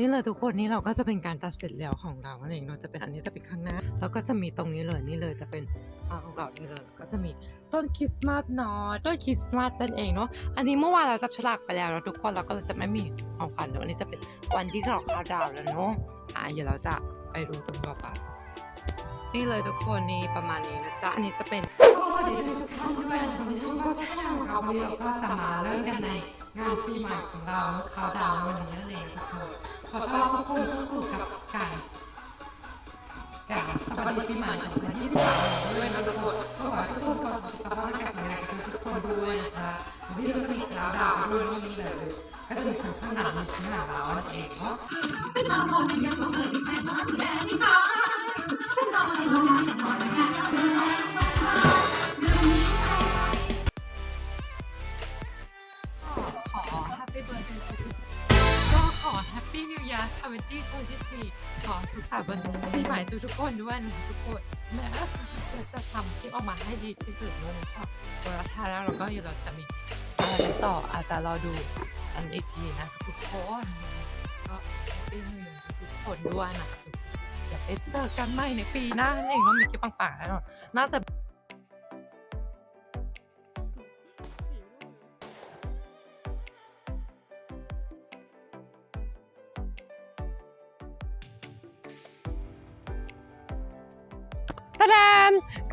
นี่เลยทุกคนนี่เราก็จะเป็นการตัดเสร็จแล้วของเรานั่นเองเนาะจะเป็นอันนี้จะเป็นข้างหน้า แล้วก็จะมีตรงนี้เลยนี่เลยจะเป็นอ่าของเรานี่เลยก็จะมีต้นคริสต์มาสเนาะต้นคริสต์มาสนั่นเองเนาะอันนี้เมื่อวานเราจับฉลากไปแล้วแล้วทุกคนเราก็จะไม่มีของขวัญเดี๋ยววันนี้จะเป็นวันที่เราคาดาวแล้วเนาะอ่าเดี๋ยวเราจะไปดูตรงต่อไปนี่เลยทุกคนนี่ประมาณนี้นะจ๊ะอันนี้จะเป็นสวัสดีทุกท่านด้วยนะคะวันนี้ช่องก็ใช่ของเราวันนี้เราก็จะมาเริ่มกันใน งานปีใหม่ของเราคาดาววันนี้นั่นเองทุกคนขอต้อนรับทุกคนเข้าสู่กับไการการสวัสดีปีใหม่2023ด้วยนะทุกคนก็ขอให้ทุกคนขอสุขภาพร่างกายแข็งแรงกันทุกคนด้วยนะคะวันนี้เราจะมีคราวดาวน์ด้วยนนี้เลยก็จะมีทั้งข้างหน้ามีข้างหน้าเรานั่นเองเนาะขอ Happy Birthday ก็ขอ Happy New Year 2024 ขอสุขสันต์วันปีใหม่ทุกๆคนด้วยนะทุกคนแม้เราจะทำคลิปออกมาให้ดีที่สุดเลยนะครับเวลาทายแล้วเราก็อยู่เราจะมีอะไรต่ออาจจะรอดูอันอีกทีนะทุกคนก็ Happy New Year ทุกคนด้วยนะเดี๋ยวไปเจอกันใหม่ในปีหน้านั่นเองเนาะมีคลิปปังๆแน่นอนน่าจะ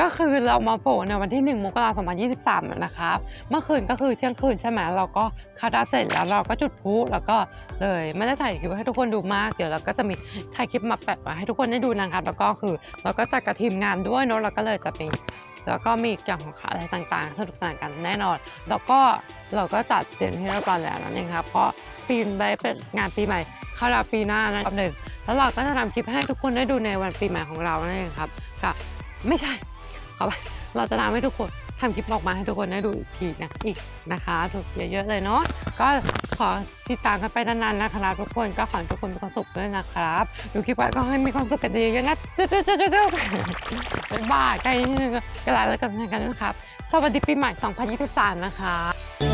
ก็คือเรามาโผล่ในวันที่ 1 มกราคม 2023 นะครับ เมื่อคืนก็คือเที่ยงคืนใช่ไหมเราก็คาดาเสร็จแล้วเราก็จุดพลุแล้วก็เลยไม่ได้ถ่ายคลิปให้ทุกคนดูมาก เดี๋ยวเราก็จะมีถ่ายคลิปมาแปะไว้ให้ทุกคนได้ดูนะครับ แล้วก็คือเราก็จัดกับทีมงานด้วยเนอะเราก็เลยจะเป็นแล้วก็มีอย่างของอะไรต่างๆ สนุกสนานกันแน่นอน แล้วก็เราก็จัดเต็มที่เรียบร้อยแล้วนั่นเองครับ เพราะปีนไปเป็นงานปีใหม่เข้าดาปีหน้านั่นหนึ่งแล้วเราก็จะทำคลิปให้ทุกคนได้ดูในวันปีใหม่ของเรานั่นเองครับกับไม่ใช่ เอาไป เราจะทำให้ทุกคนทำคลิปออกมาให้ทุกคนได้ดูอีกทีนะอีกนะคะถูกเยอะๆเลยเนาะก็ขอติดตามกันไปนานๆนะครับทุกคนก็ขอให้ทุกคนมีความสุขด้วยนะครับดูคลิปไว้ก็ให้มีความสุขกันเยอะๆนะจุ๊ดๆๆๆบ๊ายบายใกล้นิดนึงก็ลาแล้วกันกันนะครับ สวัสดีปีใหม่ 2023 นะคะ